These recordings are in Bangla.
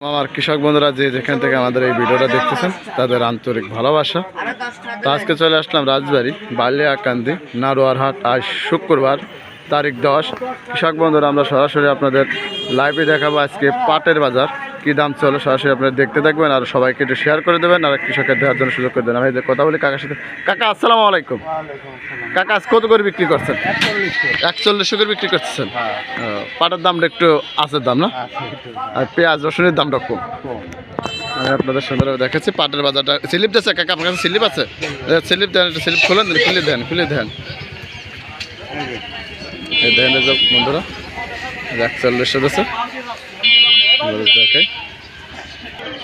আমার কৃষক বন্ধুরা যে যেখান থেকে আমাদের এই ভিডিওটা দেখতেছেন, তাদের আন্তরিক ভালোবাসা। তো আজকে চলে আসলাম রাজবাড়ি, বালিয়াকান্দি, নারোয়ারহাট। আজ শুক্রবার, তারিখ দশ। কৃষক বন্ধুরা, আমরা সরাসরি আপনাদের লাইভে দেখাবো আজকে পাটের বাজার। কী দাম চলে সরাসরি আপনারা দেখতে থাকবেন আর সবাইকে একটু শেয়ার করে দেবেন আর কৃষকের দেওয়ার জন্য সুযোগ করে দেবেন। আমি কথা বলি কাকার সাথে। কাকা আসসালামু আলাইকুম। কাকা আজ কত করে বিক্রি করছেন? একচল্লিশশো। করে বিক্রি করতেছেন ও, পাটের দামটা একটু আছে দাম না? আর পেঁয়াজ রসুনের দামটা কম। আমি আপনাদের সুন্দরভাবে দেখাচ্ছি। পাটের বাজারটা স্লিপ দিচ্ছে কাকা আপনার কাছে স্লিপ আছে? স্লিপ দেন একটা স্লিপ খুলেন খুলে দেন খুলে দেন। যে। বন্ধুরা একচল্লিশশো দেখাই।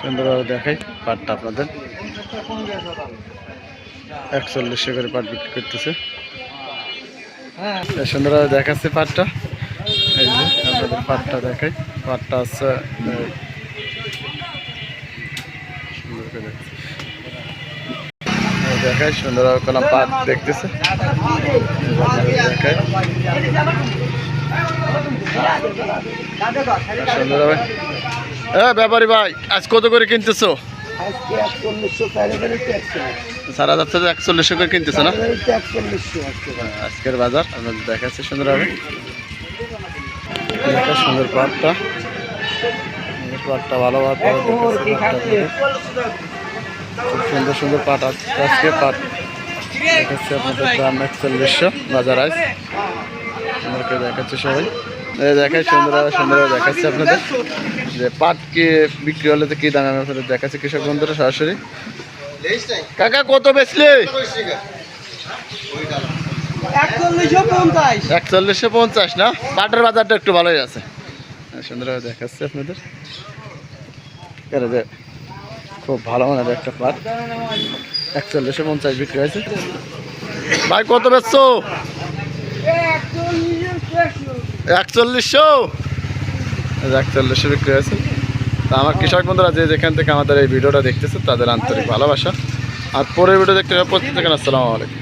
সুন্দরভাবে দেখাই পাটটা আপনাদের। একচল্লিশশো করে পাট বিক্রি করতেছে। সুন্দরভাবে দেখাচ্ছে পাটটা। এই যে আপনাদের পাটটা দেখাই। পাটটা আছে। দেখাই সুন্দরভাবে কলাম পাট দেখতেছে। সুন্দরভাবে এ ব্যাপারী ভাই আজ কত করে কিনতেছো? সারা যাচ্ছে একচল্লিশশো করে কিনতেছো না? আজকের বাজার আপনাদের দেখাচ্ছি সুন্দর পাটটা। সুন্দর পাটটা ভালো পাট খুব সুন্দর সুন্দর পাট আছে আজকে পাট। দেখাচ্ছি আপনাদের দাম একচল্লিশশো বাজার আজ। দেখাচ্ছি সবাই। এই সুন্দরভাবে সুন্দরভাবে দেখাচ্ছি আপনাদের। যে পাট কি বিক্রি হলে তো কী দামে আমি আপনাদের দেখাচ্ছি কৃষক বন্ধুরা সরাসরি। কাকা কত বেচলে? একচল্লিশশো পঞ্চাশ। না? পাটের বাজারটা একটু ভালোই আছে। সুন্দরভাবে দেখাচ্ছে আপনাদের। যে খুব ভালো মানের একটা পাট। একচল্লিশশো পঞ্চাশ বিক্রি হয়েছে। ভাই কত বেচছো? একচল্লিশশো? একচল্লিশশো বিক্রি হয়েছে। তা আমার কৃষক বন্ধুরা যে যেখান থেকে আমাদের এই ভিডিওটা দেখতেছে, তাদের আন্তরিক ভালোবাসা। আর পরের ভিডিও দেখতে প্রত্যেক আসসালামু আলাইকুম।